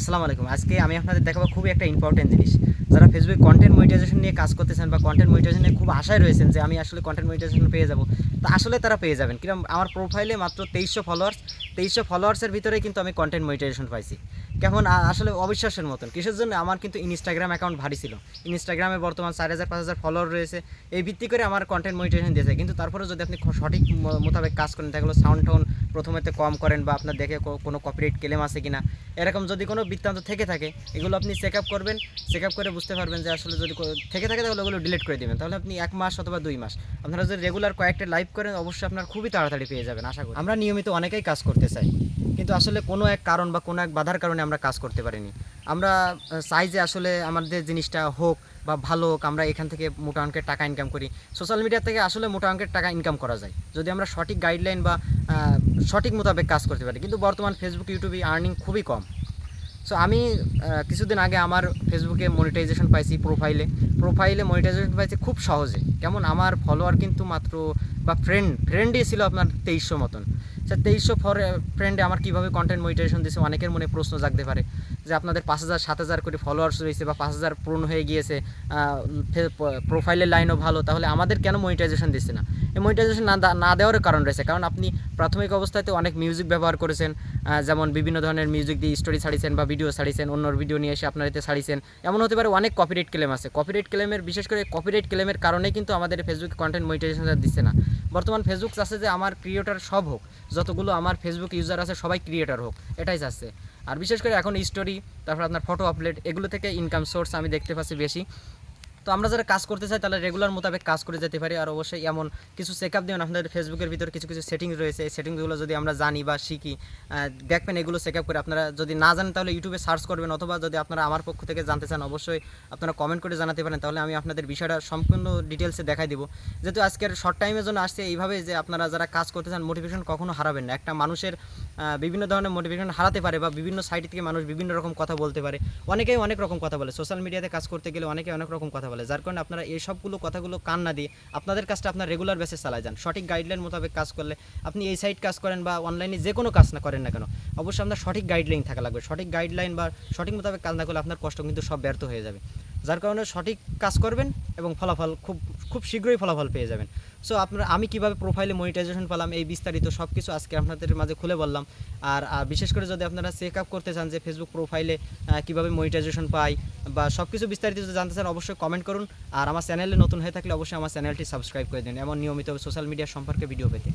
আসসালামু আলাইকুম। আজকে আমি আপনাদের দেখাবো খুবই একটা ইম্পর্টেন্ট জিনিস। যারা ফেসবুক কন্টেন্ট মনিটাইজেশন নিয়ে কাজ করতেছেন বা কন্টেন্ট মনিটাইজেশন নিয়ে খুব আশায় রয়েছেন যে আমি আসলে কন্টেন্ট মনিটাইজেশন পেয়ে যাব আসলে তারা পেয়ে যাবেন। কীরকম আমার প্রোফাইলে মাত্র তেইশশো ফলোয়ার্স তেইশশো ফলোয়ার্সের ভিতরে কিন্তু আমি কন্টেন্ট মনিটাইজেশন পাইছি। কেমন? আসলে অবিশ্বাসের মতন। কিসের জন্য? আমার কিন্তু ইনস্টাগ্রাম অ্যাকাউন্ট ভারী ছিল। ইনস্টাগ্রামে বর্তমান চার হাজার, পাঁচ হাজার ফলোয়ার রয়েছে। এই ভিত্তি করে আমার কন্টেন্ট মনিটাইজেশন দিয়েছে। কিন্তু তারপরে যদি আপনি সঠিক মোতাবেক কাজ করেন তাহলে সাউন্ড টোন প্রথমেতে কম করেন বা আপনার দেখে কোনো কপিরাইট ক্লেম আছে কিনা, এরকম যদি কোনো বৃত্তান্ত থেকে থাকে, এগুলো আপনি চেক আপ করবেন। চেক আপ করে বুঝতে পারবেন যে আসলে যদি থেকে থাকে, তাহলে ওগুলো ডিলিট করে দেবেন। তাহলে আপনি এক মাস অথবা দুই মাস। আপনারা যদি রেগুলার কয়েকটা লাইভ করেন, অবশ্যই আপনার খুবই তাড়াতাড়ি পেয়ে যাবেন, আশা করি। আমরা নিয়মিত অনেকেই কাজ করতে চাই, কিন্তু আসলে কোনো এক কারণ বা কোনো এক বাধার কারণে আমরা কাজ করতে পারিনি। আমরা চাই যে আসলে আমাদের জিনিসটা হোক বা ভালো হোক, আমরা এখান থেকে মোটা অঙ্কের টাকা ইনকাম করি। সোশ্যাল মিডিয়া থেকে আসলে মোটা অঙ্কের টাকা ইনকাম করা যায়, যদি আমরা সঠিক গাইডলাইন বা সঠিক মোতাবেক কাজ করতে পারি। কিন্তু বর্তমান ফেসবুক ইউটিউবে আর্নিং খুবই কম। সো আমি কিছুদিন আগে আমার ফেসবুকে মনিটাইজেশন পাইছি প্রোফাইলে প্রোফাইলে মনিটাইজেশন পাইছি খুব সহজে। কেমন? আমার ফলোয়ার কিন্তু মাত্র, বা ফ্রেন্ড ফ্রেন্ডই ছিল আপনার তেইশশো মতন। সে তেইশশো ফর ফ্রেন্ডে আমার কীভাবে কন্টেন্ট মনিটাইজেশন দিয়েছে অনেকের মনে প্রশ্ন জাগতে পারে যে আপনাদের পাঁচ হাজার, সাত হাজার করে ফলোয়ার্স রয়েছে বা পাঁচ হাজার পূর্ণ হয়ে গিয়েছে প্রোফাইলের লাইনও ভালো, তাহলে আমাদের কেন মনিটাইজেশন দিচ্ছে না? এই মনিটাইজেশন না না দেওয়ার কারণ রয়েছে, কারণ আপনি প্রাথমিক অবস্থাতে অনেক মিউজিক ব্যবহার করেছেন যেমন বিভিন্ন ধরনের মিউজিক দিয়ে স্টোরি ছাড়িয়েছেন বা ভিডিও ছাড়িয়েছেন অন্য ভিডিও নিয়ে এসে আপনার এতে ছাড়িয়েছেন এমন হতে পারে অনেক কপিরাইট ক্লেম আছে। কপিরাইট ক্লেমের বিশেষ করে কপিরাইট ক্লেমের কারণে কিন্তু আমাদের ফেসবুক কন্টেন্ট মনিটাইজেশন দিচ্ছে না। বর্তমান ফেসবুক চাচ্ছে যে আমার ক্রিয়েটার সব হোক, যতগুলো আমার ফেসবুক ইউজার আছে সবাই ক্রিয়েটার হোক, এটাই চাচ্ছে। আর বিশেষ করে এখন স্টোরি তারপর আপনার ফটো আপলোড এগুলো থেকে ইনকাম সোর্স আমি দেখতে পাচ্ছি বেশি। তো আমরা যারা কাজ করতে চাই, তাহলে রেগুলার মোতাবেক কাজ করে যেতে পারি। আর অবশ্যই এমন কিছু চেক আপ দেবেন আপনাদের ফেসবুকের ভিতরে কিছু কিছু সেটিংস রয়েছে। এই সেটিংসগুলো যদি আমরা জানি বা শিখি দেখবেন এগুলো চেক আপ করে আপনারা যদি না জানেন, তাহলে ইউটিউবে সার্চ করবেন। অথবা যদি আপনারা আমার পক্ষ থেকে জানতে চান, অবশ্যই আপনারা কমেন্ট করে জানাতে পারেন। তাহলে আমি আপনাদের বিষয়টা সম্পূর্ণ ডিটেলসে দেখাই দিব। যেহেতু আজকের শর্ট টাইমের জন্য আসছে এইভাবে যে আপনারা যারা কাজ করতে চান মোটিভেশন কখনো হারাবেন না। একটা মানুষের বিভিন্ন ধরনের মোটিভেশন হারাতে পারে বা বিভিন্ন সাইট থেকে মানুষ বিভিন্ন রকম কথা বলতে পারে। অনেকেই অনেক রকম কথা বলে। সোশ্যাল মিডিয়াতে কাজ করতে গেলে অনেকে অনেক রকম কথা বলে। যার কারণে আপনারা এই সবগুলো কথাগুলো কান না দিয়ে আপনাদের কাজটা আপনার রেগুলার বেসে চালায় যান। সঠিক গাইডলাইন মোতাবেক কাজ করলে আপনি এই সাইট কাজ করেন বা অনলাইনে যে কোনো কাজ না করেন না কেন, অবশ্যই আপনার সঠিক গাইডলাইন থাকা লাগবে। সঠিক গাইডলাইন বা সঠিক মোতাবেক কাজ না করলে আপনার কষ্ট কিন্তু সব ব্যর্থ হয়ে যাবে। যার কারণে সঠিক কাজ করবেন এবং ফলাফল খুব খুব শীঘ্রই ফলাফল পেয়ে যাবেন। সো আপনার, আমি কীভাবে প্রোফাইলে মনিটাইজেশন পেলাম, এই বিস্তারিত সব কিছু আজকে আপনাদের মাঝে খুলে বললাম। আর বিশেষ করে যদি আপনারা চেক আপ করতে চান যে ফেসবুক প্রোফাইলে কীভাবে মনিটাইজেশন পাই বা সব কিছু বিস্তারিত যদি জানতে চান, অবশ্যই কমেন্ট করুন। আর আমার চ্যানেলে নতুন হয়ে থাকলে অবশ্যই আমার চ্যানেলটি সাবস্ক্রাইব করে দিন, এমন নিয়মিত সোশ্যাল মিডিয়া সম্পর্কে ভিডিও পেতে।